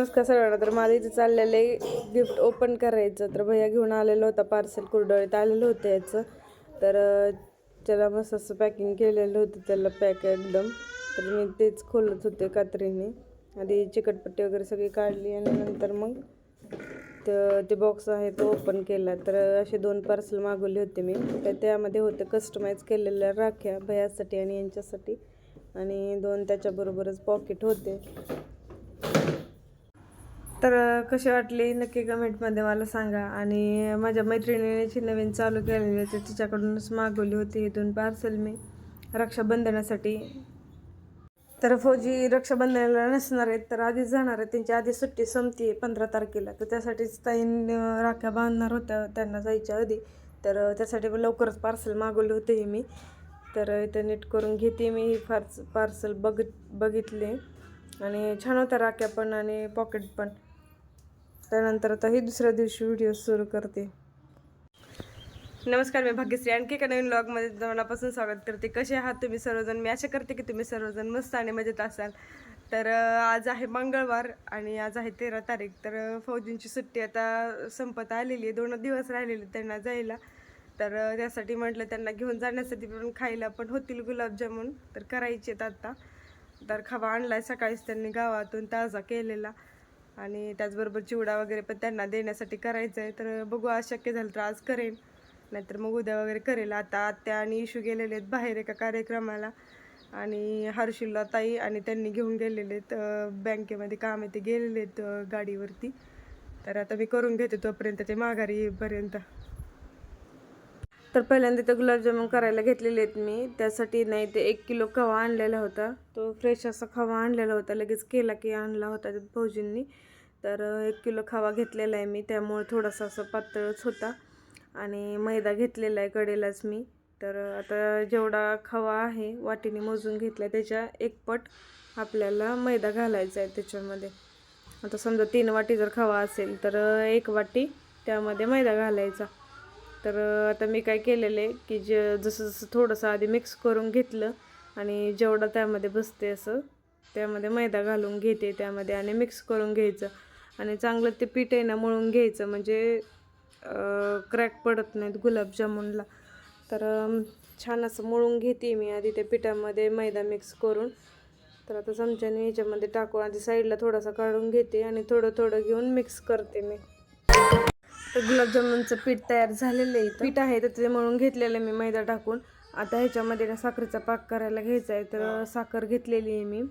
नमस्कार सगळ्यांना तर माझं इथे चाललेलं आहे. गिफ्ट ओपन करायचं. तर भैया घेऊन आलेलं होता पार्सल कुरडळीत आलेलं होतं याचं. तर त्याला मस्त असं पॅकिंग केलेलं होतं त्याला पॅक एकदम. तर मी तेच खोलत होते कात्रीने. आधी चिकटपट्टी वगैरे सगळी काढली आणि नंतर मग तर ते बॉक्स आहे तो ओपन केला. तर असे दोन पार्सल मागवले होते मी. तर त्यामध्ये होते कस्टमाइज केलेल्या राख्या भयासाठी आणि यांच्यासाठी. आणि दोन त्याच्याबरोबरच पॉकेट होते. तर कसे कशी वाटली? नक्की कमेंटमध्ये मला सांगा. आणि माझ्या मैत्रिणीनेची नवीन चालू केलेली होती तिच्याकडूनच मागवली होती इथून दोन पार्सल मी रक्षाबंधनासाठी. तर फौजी रक्षाबंधनाला नसणार आहेत तर आधीच जाणार आहेत. त्यांची आधी सुट्टी संपती आहे पंधरा तारखेला. तर त्यासाठीच ताईन राख्या बांधणार होत्या. त्यांना जायच्या आधी. तर त्यासाठी लवकरच पार्सल मागवले होते हे मी. तर इथं नीट करून घेते मी ही फार पार्सल बघ बघितले. आणि छान होत्या राख्या पण आणि पॉकेट पण. त्यानंतर आता ही दुसऱ्या दिवशी व्हिडिओ सुरू करते. नमस्कार मी भाग्यश्री. आणखी एका नवीन ब्लॉगमध्ये मनापासून स्वागत करते. कसे आहात तुम्ही सर्वजण? मी आशा करते की तुम्ही सर्वजण मस्त आणि मजेत असाल. तर आज आहे मंगळवार आणि आज आहे तेरा तारीख. तर फौजींची सुट्टी आता संपत आलेली आहे. दोन दिवस राहिलेले त्यांना जायला. तर त्यासाठी म्हटलं त्यांना घेऊन जाण्यासाठी पण खायला पण होतील गुलाबजामुन. तर करायचे आहेत आत्ता तर खवा आहे सकाळीच त्यांनी गावातून ताजा केलेला. आणि त्याचबरोबर चिवडा वगैरे पण त्यांना देण्यासाठी करायचं आहे तर बघू आज शक्य झालं तर आज करेन. नाहीतर मग उद्या वगैरे करेल. आता आत्या आणि इशू गेलेले आहेत बाहेर एका कार्यक्रमाला. आणि हर्षुला ताई आणि त्यांनी घेऊन गेलेले आहेत बँकेमध्ये काम आहे ते गेलेले आहेत गाडीवरती. तर आता मी करून घेते तोपर्यंत ते माघारी येईपर्यंत. तर पहिल्यांदा ते गुलाबजामुन करायला घेतलेले आहेत मी. त्यासाठी नाही ते एक किलो खवा आणलेला होता. तो फ्रेश असा खवा आणलेला होता. लगेच केला की आणला होता भाऊजींनी. तर एक किलो खवा घेतलेला आहे मी. त्यामुळे थोडासा असं पातळच होता. आणि मैदा घेतलेला आहे कडेलाच मी. तर आता जेवढा खवा आहे वाटीने मोजून घेतला त्याच्या एक पट आपल्याला मैदा घालायचा आहे त्याच्यामध्ये. आता समजा तीन वाटी जर खवा असेल तर एक वाटी त्यामध्ये मैदा घालायचा. तर आता मी काय केलेलं आहे की जे जसं जसं थोडंसं आधी मिक्स करून घेतलं आणि जेवढं त्यामध्ये बसते असं त्यामध्ये मैदा घालून घेते त्यामध्ये आणि मिक्स करून घ्यायचं. आणि चांगलं ते पीठ आहे ना मळून घ्यायचं म्हणजे क्रॅक पडत नाहीत गुलाबजामुनला. तर छान असं मळून घेते मी आधी त्या पिठामध्ये मैदा मिक्स करून. तर आता चमच्याने ह्याच्यामध्ये टाकून आधी साईडला थोडासा काढून घेते आणि थोडं थोडं घेऊन मिक्स करते मी. तर गुलाबजामुनचं पीठ तयार झालेलं आहे. पीठ आहे तर ते मळून घेतलेलं आहे मी मैदा टाकून. आता ह्याच्यामध्ये ना साखरेचा पाक करायला घ्यायचा आहे. तर साखर घेतलेली आहे मी.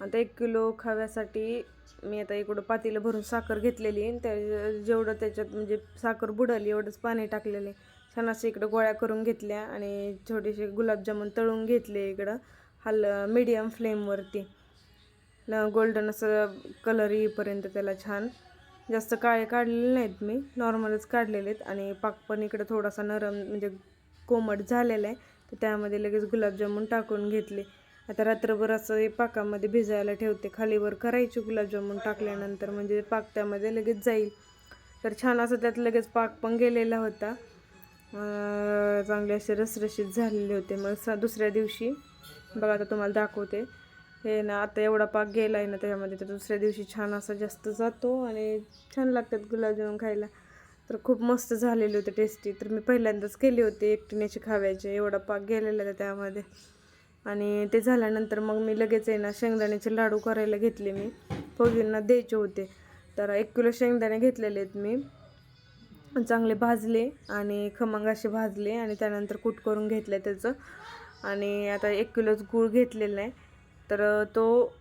आता एक किलो खाव्यासाठी मी आता इकडं पातीला भरून साखर घेतलेली आहे. त्या जेवढं त्याच्यात म्हणजे साखर बुडाली एवढंच पाणी टाकलेलं आहे. छान असं इकडं गोळ्या करून घेतल्या आणि छोटेसे गुलाबजामुन तळून घेतले इकडं. हल मीडियम फ्लेमवरती न गोल्डन असं कलर येईपर्यंत त्याला छान जास्त काळे काढलेले नाहीत मी. नॉर्मलच काढलेले आहेत आणि पाक पण इकडं थोडासा नरम म्हणजे कोमट झालेला आहे. तर त्यामध्ये लगेच गुलाबजामुन टाकून घेतले. आता रात्रभर असं हे पाकामध्ये भिजायला ठेवते. खालीवर करायची गुलाबजामुन टाकल्यानंतर म्हणजे पाक त्यामध्ये लगेच जाईल. तर छान असं त्यात लगेच पाक पण गेलेला होता. चांगले असे रसरशीत झालेले होते. मग स दुसऱ्या दिवशी बघा आता तुम्हाला दाखवते. हे ना आता एवढा पाक गेला आहे ना त्याच्यामध्ये तर दुसऱ्या दिवशी छान असा जास्त जातो आणि छान लागतात गुलाबजामुन खायला. तर खूप मस्त झालेले होते टेस्टी तर मी पहिल्यांदाच केले होते एकटीण्याचे खाव्याचे. एवढा पाक गेलेला होता त्यामध्ये. आणि ते झाल्यानंतर मग मी लगेच आहे ना शेंगदाण्याचे लाडू करायला घेतले मी. फौजींना द्यायचे होते. तर एक किलो शेंगदाणे घेतलेले आहेत मी. चांगले भाजले आणि खमंग असे भाजले आणि त्यानंतर कूट करून घेतलं त्याचं. आणि आता एक किलोच गूळ घेतलेला आहे. तर तो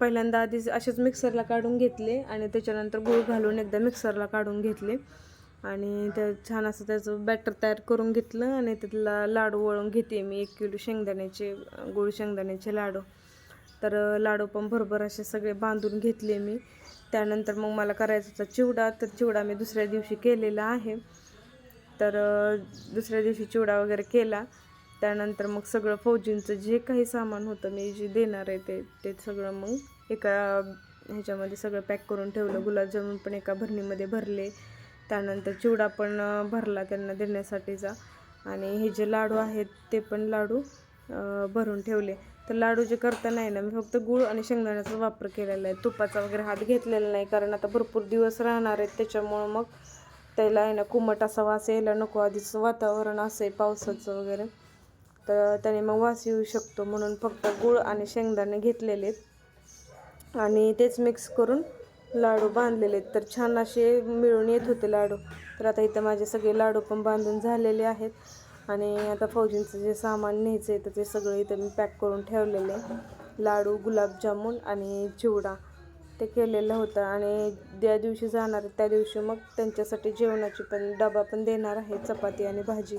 पहिल्यांदा आधी असेच मिक्सरला काढून घेतले आणि त्याच्यानंतर गूळ घालून एकदा मिक्सरला काढून घेतले. आणि त्या छान असं त्याचं बॅटर तयार करून घेतलं आणि त्यातला लाडू वळून घेते मी एक किलो शेंगदाण्याचे गुळ गूळ शेंगदाण्याचे लाडू. तर लाडू पण बरोबर असे सगळे बांधून घेतले मी. त्यानंतर मग मला करायचा होता चिवडा तर चिवडा मी दुसऱ्या दिवशी केलेला आहे. तर दुसऱ्या दिवशी चिवडा वगैरे केला. त्यानंतर मग सगळं फौजींचं जे काही सामान होतं मी जे देणार आहे ते ते सगळं मग एका ह्याच्यामध्ये सगळं पॅक करून ठेवलं. गुलाबजामुन पण एका भरणीमध्ये भरले. त्यानंतर चिवडा पण भरला त्यांना देण्यासाठीचा. आणि हे जे लाडू आहेत ते पण लाडू भरून ठेवले. तर लाडू जे करता नाही ना मी फक्त गूळ आणि शेंगदाण्याचा वापर केलेला आहे. तुपाचा वगैरे हात घेतलेला नाही कारण आता भरपूर दिवस राहणार आहेत. त्याच्यामुळं मग त्याला आहे ना कुमट असा वास यायला नको. आधीचं वातावरण असे पावसाचं वगैरे. तर त्याने मग वास येऊ शकतो म्हणून फक्त गूळ आणि शेंगदाणे घेतलेले आहेत. आणि तेच मिक्स करून लाडू बांधलेले आहेत. तर छान असे मिळून येत होते लाडू. तर आता इथं माझे सगळे लाडू पण बांधून झालेले आहेत. आणि आता फौजींचं जे सामान न्यायचं आहे तर ते सगळं इथं मी पॅक करून ठेवलेले लाडू गुलाबजामुन आणि चिवडा ते केलेलं होतं. आणि ज्या दिवशी जाणार त्या दिवशी मग त्यांच्यासाठी जेवणाची पण डबा पण देणार आहे चपाती आणि भाजी.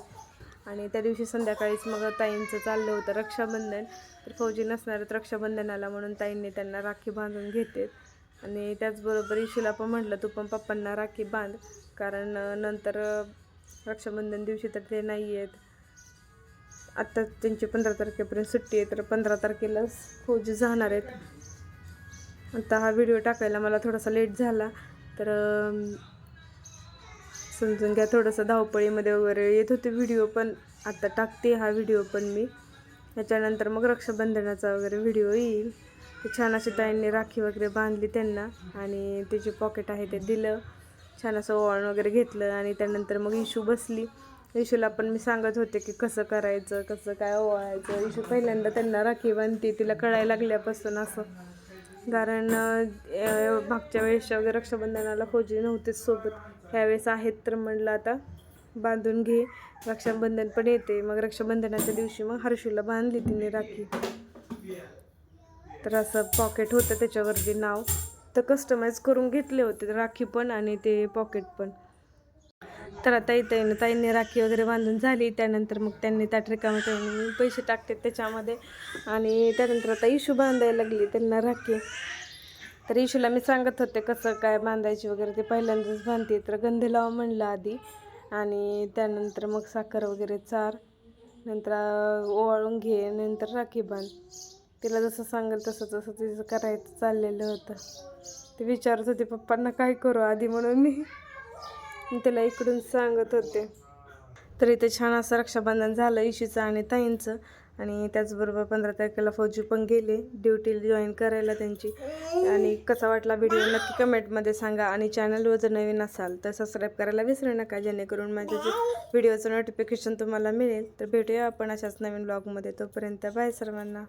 आणि त्या दिवशी संध्याकाळीच मग ताईंचं चाललं होतं रक्षाबंधन. तर फौजी नसणार आहेत रक्षाबंधनाला म्हणून ताईंनी त्यांना राखी बांधून घेतेत. आणि त्याचबरोबर इशूला पण म्हटलं तू पण पप्पांना राखी बांध. कारण नंतर रक्षाबंधन दिवशी तर ते नाही आहेत. आत्ता त्यांची पंधरा तारखेपर्यंत सुट्टी आहे तर पंधरा तारखेलाच फौजी जाणार आहेत. आता हा व्हिडिओ टाकायला मला थोडासा लेट झाला. तर समजून घ्या. थोडंसं धावपळीमध्ये वगैरे येत होते व्हिडिओ पण. आता टाकते हा व्हिडिओ पण मी. त्याच्यानंतर मग रक्षाबंधनाचा वगैरे व्हिडिओ येईल. ते छान अशी ताईंनी राखी वगैरे बांधली त्यांना. आणि ते जे पॉकेट आहे ते दिलं. छान असं ओवाळण वगैरे घेतलं. आणि त्यानंतर मग इशू बसली. इशूला पण मी सांगत होते की कसं करायचं कसं काय ओवाळायचं. इशू पहिल्यांदा त्यांना राखी बांधते. तिला कळायला लागल्यापासून असं. कारण मागच्या वेळेस वगैरे रक्षाबंधनाला फौजी नव्हतेच सोबत. ह्यावेळेस आहेत तर म्हणलं आता बांधून घे. रक्षाबंधन पण येते. मग रक्षाबंधनाच्या दिवशी मग हर्षूला बांधली तिने राखी. तर असं पॉकेट होतं त्याच्यावरती नाव. तर कस्टमाइज करून घेतले होते. राखी पण आणि ते पॉकेट पण. तर आता येतं ताईंनी राखी वगैरे बांधून झाली. त्यानंतर मग त्यांनी त्या ट्रिकामध्ये पैसे टाकते त्याच्यामध्ये. आणि त्यानंतर आता इशू बांधायला लागली. त्यांना राखी. तर इशूला मी सांगत होते कसं काय बांधायची वगैरे ते पहिल्यांदाच बांधते. तर गंध लावा म्हणलं आधी आणि त्यानंतर मग साखर वगैरे चार नंतर ओवाळून घे नंतर राखी बांध. तिला जसं सांगेल तसं तसं तिचं करायचं चाललेलं होतं. ते विचारत होते पप्पांना काय करू आधी म्हणून मी तिला इकडून सांगत होते. तर इथे छान असं रक्षाबंधन झालं इशीचं आणि ताईंचं. आणि त्याचबरोबर पंधरा तारखेला फौजी पण गेले. ड्युटी जॉईन करायला त्यांची. आणि कसा वाटला व्हिडिओ नक्की कमेंटमध्ये सांगा. आणि चॅनलवर जर नवीन असाल तर सबस्क्राईब करायला विसरू नका. जेणेकरून माझ्या जे व्हिडिओचं नोटिफिकेशन तुम्हाला मिळेल. तर भेटूया आपण अशाच नवीन ब्लॉगमध्ये तोपर्यंत बाय सर्वांना.